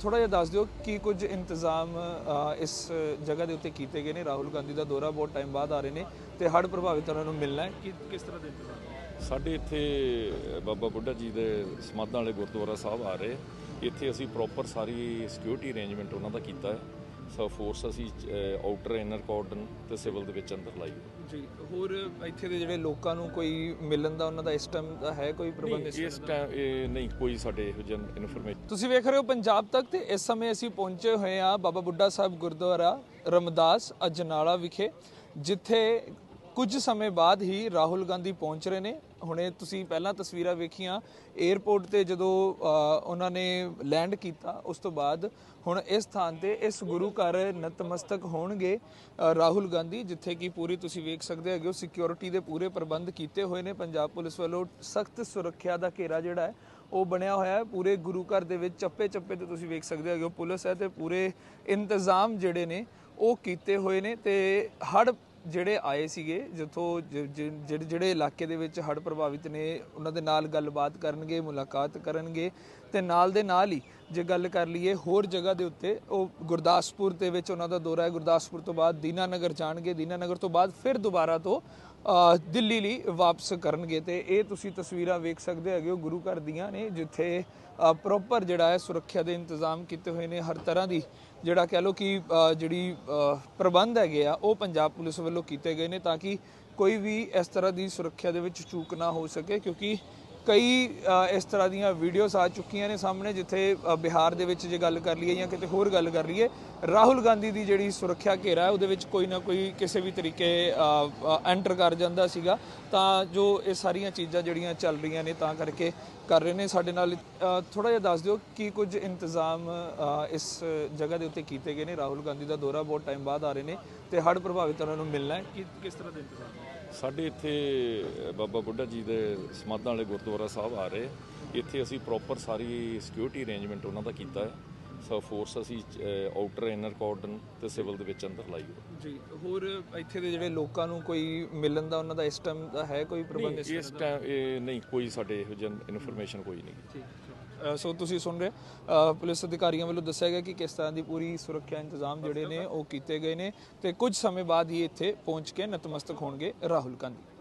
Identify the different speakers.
Speaker 1: ਥੋੜਾ ਜਿਹਾ ਦੱਸ ਦਿਓ ਕੀ ਕੁਝ ਇੰਤਜ਼ਾਮ ਇਸ ਜਗ੍ਹਾ ਦੇ ਉੱਤੇ ਕੀਤੇ ਗਏ ਨੇ। ਰਾਹੁਲ ਗਾਂਧੀ ਦਾ ਦੌਰਾ ਬਹੁਤ ਟਾਈਮ ਬਾਅਦ ਆ ਰਹੇ ਨੇ ਤੇ ਹੜ੍ਹ ਪ੍ਰਭਾਵਿਤ ਉਹਨਾਂ ਨੂੰ ਮਿਲਣਾ ਹੈ। ਕਿ ਕਿਸ ਤਰ੍ਹਾਂ ਦੇ ਇੰਤਜ਼ਾਮ?
Speaker 2: ਸਾਡੇ ਇੱਥੇ ਬਾਬਾ ਬੁੱਢਾ ਜੀ ਦੇ ਸਮਾਧਾਂ ਵਾਲੇ ਗੁਰਦੁਆਰਾ ਸਾਹਿਬ ਆ ਰਹੇ। ਇੱਥੇ ਅਸੀਂ ਪ੍ਰੋਪਰ ਸਾਰੀ ਸਿਕਿਉਰਿਟੀ ਅਰੇਂਜਮੈਂਟ ਉਹਨਾਂ ਦਾ ਕੀਤਾ ਹੈ। ਸੋ ਫੋਰਸ ਅਸੀਂ ਆਊਟਰ ਇਨਰ ਕਾਰਡਨ ਤੇ ਸਿਵਲ ਦੇ ਵਿੱਚ ਅੰਦਰ ਲਾਈ।
Speaker 1: ਜੀ ਹੋਰ ਇੱਥੇ ਦੇ ਜਿਹੜੇ ਲੋਕਾਂ ਨੂੰ ਕੋਈ ਮਿਲਣ ਦਾ ਉਹਨਾਂ ਦਾ ਇਸ ਟਾਈਮ ਦਾ ਹੈ ਕੋਈ ਪ੍ਰਬੰਧ ਇਸ
Speaker 2: ਟਾਈਮ ਨਹੀਂ ਕੋਈ ਸਾਡੇ ਇਹੋ ਜਿਹੀ ਇਨਫੋਰਮੇਸ਼ਨ
Speaker 1: ਤੁਸੀਂ ਵੇਖ ਰਹੇ ਹੋ ਪੰਜਾਬ ਤੱਕ ਤੇ ਇਸ ਸਮੇਂ ਅਸੀਂ ਪਹੁੰਚੇ ਹੋਏ ਹਾਂ ਬਾਬਾ ਬੁੱਢਾ ਸਾਹਿਬ ਗੁਰਦੁਆਰਾ ਰਮਦਾਸ ਅਜਨਾਲਾ ਵਿਖੇ ਜਿੱਥੇ ਕੁਝ ਸਮੇਂ ਬਾਅਦ ਹੀ ਰਾਹੁਲ ਗਾਂਧੀ ਪਹੁੰਚ ਰਹੇ ਨੇ। ਹੁਣੇ ਤੁਸੀਂ ਪਹਿਲਾਂ ਤਸਵੀਰਾਂ ਵੇਖੀਆਂ 에ਅਰਪੋਰਟ ਤੇ ਜਦੋਂ ਉਹਨਾਂ ਨੇ ਲੈਂਡ ਕੀਤਾ, ਉਸ ਤੋਂ ਬਾਅਦ ਹੁਣ ਇਸ ਸਥਾਨ ਤੇ ਇਸ ਗੁਰੂ ਘਰ ਨਤਮਸਤਕ ਹੋਣਗੇ ਰਾਹੁਲ ਗਾਂਧੀ, ਜਿੱਥੇ ਕਿ ਪੂਰੀ ਤੁਸੀਂ ਵੇਖ ਸਕਦੇ ਹੈਗੇ ਹੋ ਸਿਕਿਉਰਿਟੀ ਦੇ ਪੂਰੇ ਪ੍ਰਬੰਧ ਕੀਤੇ ਹੋਏ ਨੇ। ਪੰਜਾਬ ਪੁਲਿਸ ਵੱਲੋਂ ਸਖਤ ਸੁਰੱਖਿਆ ਦਾ ਘੇਰਾ ਜਿਹੜਾ ਹੈ, ਉਹ ਬਣਿਆ ਹੋਇਆ ਹੈ। ਪੂਰੇ ਗੁਰੂ ਘਰ ਦੇ ਵਿੱਚ ਚੱਪੇ ਚੱਪੇ ਤੇ ਤੁਸੀਂ ਵੇਖ ਸਕਦੇ ਹੈਗੇ ਹੋ, ਪੁਲਿਸ ਹੈ ਤੇ ਪੂਰੇ ਇੰਤਜ਼ਾਮ ਜਿਹੜੇ ਨੇ, ਉਹ ਕੀਤੇ ਹੋਏ ਨੇ ਤੇ ਹੜ ਜਿਹੜੇ ਆਏ ਸੀਗੇ, ਜਿੱਥੋਂ ਜਿਹੜੇ ਜਿਹੜੇ ਇਲਾਕੇ ਦੇ ਵਿੱਚ ਹੜ੍ਹ ਪ੍ਰਭਾਵਿਤ ਨੇ, ਉਹਨਾਂ ਦੇ ਨਾਲ ਗੱਲਬਾਤ ਕਰਨਗੇ, ਮੁਲਾਕਾਤ ਕਰਨਗੇ ਤੇ ਨਾਲ ਦੇ ਨਾਲ ਹੀ ਜੇ ਗੱਲ ਕਰ ਲਈਏ ਹੋਰ ਜਗ੍ਹਾ ਦੇ ਉੱਤੇ, ਉਹ ਗੁਰਦਾਸਪੁਰ ਦੇ ਵਿੱਚ ਉਹਨਾਂ ਦਾ ਦੌਰਾ ਹੈ। ਗੁਰਦਾਸਪੁਰ ਤੋਂ ਬਾਅਦ ਦੀਨਾਨਗਰ ਜਾਣਗੇ। ਦੀਨਾਨਗਰ ਤੋਂ ਬਾਅਦ ਫਿਰ ਦੁਬਾਰਾ ਤੋਂ ਦਿੱਲੀ ਲਈ ਵਾਪਸ ਕਰਨਗੇ ਤੇ ਇਹ ਤੁਸੀਂ ਤਸਵੀਰਾਂ ਵੇਖ ਸਕਦੇ ਹੈਗੇ ਹੋ। ਗੁਰੂ ਘਰ ਦੀਆਂ ਨੇ, ਜਿੱਥੇ ਪ੍ਰੋਪਰ ਜਿਹੜਾ ਹੈ ਸੁਰੱਖਿਆ ਦੇ ਇੰਤਜ਼ਾਮ ਕੀਤੇ ਹੋਏ ਨੇ। ਹਰ ਤਰ੍ਹਾਂ ਦੀ ਜਿਹੜਾ ਕਹਿ ਲਓ ਕਿ ਜਿਹੜੀ ਪ੍ਰਬੰਧ ਹੈਗੇ ਆ, ਉਹ ਪੰਜਾਬ ਪੁਲਿਸ ਵੱਲੋਂ ਕੀਤੇ ਗਏ ਨੇ ਤਾਂ ਕਿ ਕੋਈ ਵੀ ਇਸ ਤਰ੍ਹਾਂ ਦੀ ਸੁਰੱਖਿਆ ਦੇ ਵਿੱਚ ਚੂਕ ਨਾ ਹੋ ਸਕੇ, ਕਿਉਂਕਿ ਕਈ ਇਸ ਤਰ੍ਹਾਂ ਦੀਆਂ ਵੀਡੀਓਜ਼ ਆ ਚੁੱਕੀਆਂ ਨੇ ਸਾਹਮਣੇ ਜਿੱਥੇ ਬਿਹਾਰ ਦੇ ਵਿੱਚ ਜੇ ਗੱਲ ਕਰ ਲਈਏ ਜਾਂ ਕਿਤੇ ਹੋਰ ਗੱਲ ਕਰ ਲਈਏ, ਰਾਹੁਲ ਗਾਂਧੀ ਦੀ ਜਿਹੜੀ ਸੁਰੱਖਿਆ ਘੇਰਾ ਹੈ, ਉਹਦੇ ਵਿੱਚ ਕੋਈ ਨਾ ਕੋਈ ਕਿਸੇ ਵੀ ਤਰੀਕੇ ਐਂਟਰ ਕਰ ਜਾਂਦਾ ਸੀਗਾ। ਤਾਂ ਜੋ ਇਹ ਸਾਰੀਆਂ ਚੀਜ਼ਾਂ ਜਿਹੜੀਆਂ ਚੱਲ ਰਹੀਆਂ ਨੇ, ਤਾਂ ਕਰਕੇ ਕਰ ਰਹੇ ਨੇ। ਸਾਡੇ ਨਾਲ ਥੋੜਾ ਜਿਹਾ ਦੱਸ ਦਿਓ ਕੀ ਕੁਝ ਇੰਤਜ਼ਾਮ ਇਸ ਜਗ੍ਹਾ ਦੇ ਉੱਤੇ ਕੀਤੇ ਗਏ ਨੇ। ਰਾਹੁਲ ਗਾਂਧੀ ਦਾ ਦੌਰਾ ਬਹੁਤ ਟਾਈਮ ਬਾਅਦ ਆ ਰਹੇ ਨੇ ਤੇ ਹੜ੍ਹ ਪ੍ਰਭਾਵਿਤ ਉਹਨਾਂ ਨੂੰ ਮਿਲਣਾ ਹੈ। ਕਿ, ਕਿਸ ਤਰ੍ਹਾਂ ਦੇ ਇੰਤਜ਼ਾਮ
Speaker 2: ਸਾਡੇ ਇੱਥੇ ਬਾਬਾ ਬੁੱਢਾ ਜੀ ਦੇ ਸਮਾਧਾਂ ਵਾਲੇ ਗੁਰਦੁਆਰਾ ਸਾਹਿਬ ਆ ਰਹੇ। ਇੱਥੇ ਅਸੀਂ ਪ੍ਰੋਪਰ ਸਾਰੀ ਸਿਕਿਉਰਿਟੀ ਅਰੇਂਜਮੈਂਟ ਉਹਨਾਂ ਦਾ ਕੀਤਾ ਹੈ। ਸੋ ਫੋਰਸ ਅਸੀਂ ਆਊਟਰ ਇਨਰ ਕਾਰਡਨ ਤੇ ਸਿਵਲ ਦੇ ਵਿੱਚ ਅੰਦਰ ਲਾਈ ਹੋਈ।
Speaker 1: ਜੀ ਹੋਰ ਇੱਥੇ ਦੇ ਜਿਹੜੇ ਲੋਕਾਂ ਨੂੰ ਕੋਈ ਮਿਲਣ ਦਾ ਉਹਨਾਂ ਦਾ ਇਸ ਟਾਈਮ ਦਾ ਹੈ ਕੋਈ ਪ੍ਰਬੰਧ ਇਸ
Speaker 2: ਇਸ ਟਾਈਮ ਇਹ ਨਹੀਂ ਕੋਈ ਸਾਡੇ ਇਹੋ ਜਿਹੀ ਇਨਫੋਰਮੇਸ਼ਨ ਕੋਈ ਨਹੀਂ।
Speaker 1: ਅ, ਸੋ ਤੁਸੀਂ ਸੁਣ ਰਹੇ ਅ, ਪੁਲਿਸ ਅਧਿਕਾਰੀਆਂ ਵੱਲੋਂ ਦੱਸਿਆ ਗਿਆ ਕਿ ਕਿਸ ਤਰ੍ਹਾਂ ਦੀ ਪੂਰੀ ਸੁਰੱਖਿਆ ਇੰਤਜ਼ਾਮ ਜਿਹੜੇ ਨੇ ਉਹ ਕੀਤੇ ਗਏ ਨੇ ਤੇ ਕੁਝ ਸਮੇਂ ਬਾਅਦ ਹੀ ਇੱਥੇ ਪਹੁੰਚ ਕੇ ਨਤਮਸਤਕ ਹੋਣਗੇ ਰਾਹੁਲ ਗਾਂਧੀ।